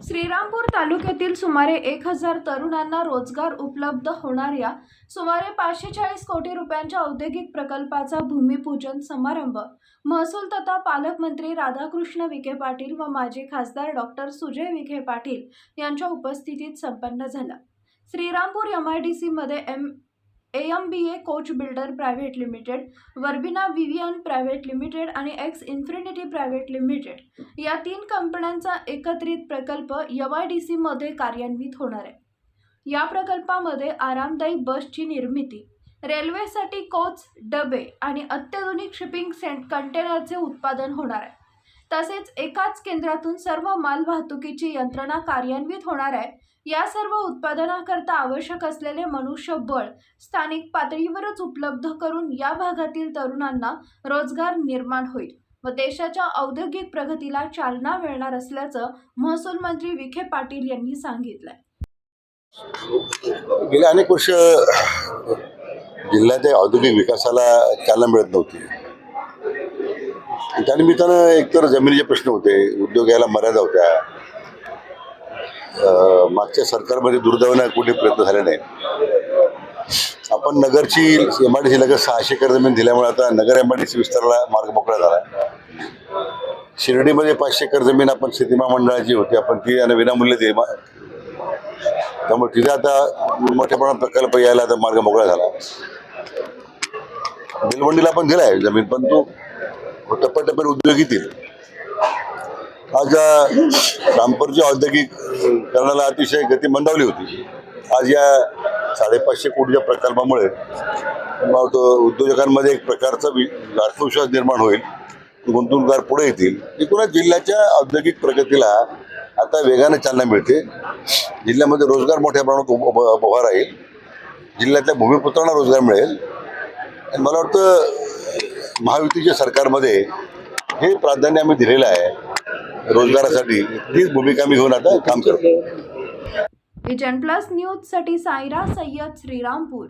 श्रीरामपूर तालुक्यातील सुमारे एक हजार तरुणांना रोजगार उपलब्ध होणाऱ्या सुमारे पाचशे चाळीस कोटी रुपयांच्या औद्योगिक प्रकल्पाचा भूमिपूजन समारंभ. महसूल तथा पालकमंत्री राधाकृष्ण विखे पाटील व माजी खासदार डॉक्टर सुजय विखे पाटील यांच्या उपस्थितीत संपन्न झाला. श्रीरामपूर एम आय डी सीमध्ये M A M B A coach builder private limited Verbena Vivian private limited आणि एक्स इन्फिनिटी प्रायव्हेट लिमिटेड या तीन कंपन्यांचा एकत्रित प्रकल्प एम डी सीमध्ये कार्यान्वित होणार आहे. या प्रकल्पामध्ये आरामदायी बसची निर्मिती रेल्वेसाठी कोच डबे आणि अत्याधुनिक शिपिंग सेंट कंटेनरचे उत्पादन होणार आहे. तसेच एकाच केंद्रातून सर्व माल वाहतुकीची यंत्रणा कार्यान्वित होणार आहे. या सर्व उत्पादनाकरता आवश्यक असलेले मनुष्यबळ स्थानिक पातळीवरच उपलब्ध करून या भागातील तरुणांना रोजगार निर्माण होईल व देशाच्या औद्योगिक प्रगतीला चालना मिळणार असल्याचं महसूल मंत्री विखे पाटील यांनी सांगितलंय. गेले अनेक वर्ष जिल्ह्यात औद्योगिक विकासाला चालना मिळत नव्हती. त्यानिमित्तानं एकतर जमिनीचे प्रश्न होते उद्योग यायला मर्यादा होत्या. मागच्या सरकारमध्ये दुर्दैवानं कुठे प्रयत्न झाले नाही आपण नगरची एम आय डी सी लगेच सहाशे एकर जमीन दिल्यामुळे आता Nagar M I D C विस्ताराला मार्ग मोकळा झाला. शिर्डीमध्ये पाचशे एकर जमीन आपण शेती महामंडळाची होती आपण ती यांना विनामूल्य दे त्यामुळे तिथे आता मोठ्या प्रमाणात प्रकल्प यायला आता मार्ग मोकळा झाला. बेलवंडीला आपण दिलाय जमीन पण तो टप्प्याटप्प्याने उद्योग येतील आज रामपूरच्या औद्योगिकरणाला अतिशय गती मंदावली होती. आज या साडेपाचशे कोटीच्या प्रकल्पामुळे मला उद्योजकांमध्ये एक प्रकारचा वि- आत्मविश्वास निर्माण होईल. गुंतवणूकदार पुढे येतील. एकूणच जिल्ह्याच्या औद्योगिक प्रगतीला आता वेगाने चालना मिळते. जिल्ह्यामध्ये रोजगार मोठ्या प्रमाणात उभा राहील. जिल्ह्यातल्या भूमिपुत्रांना रोजगार मिळेल. आणि मला वाटतं महायुतीच्या सरकारमध्ये हे प्राधान्य आम्ही दिलेलं आहे रोजगारासाठी. तीच भूमिका मी घेऊन आता काम करतो. विजन प्लस न्यूजसाठी सायरा सय्यद श्रीरामपूर.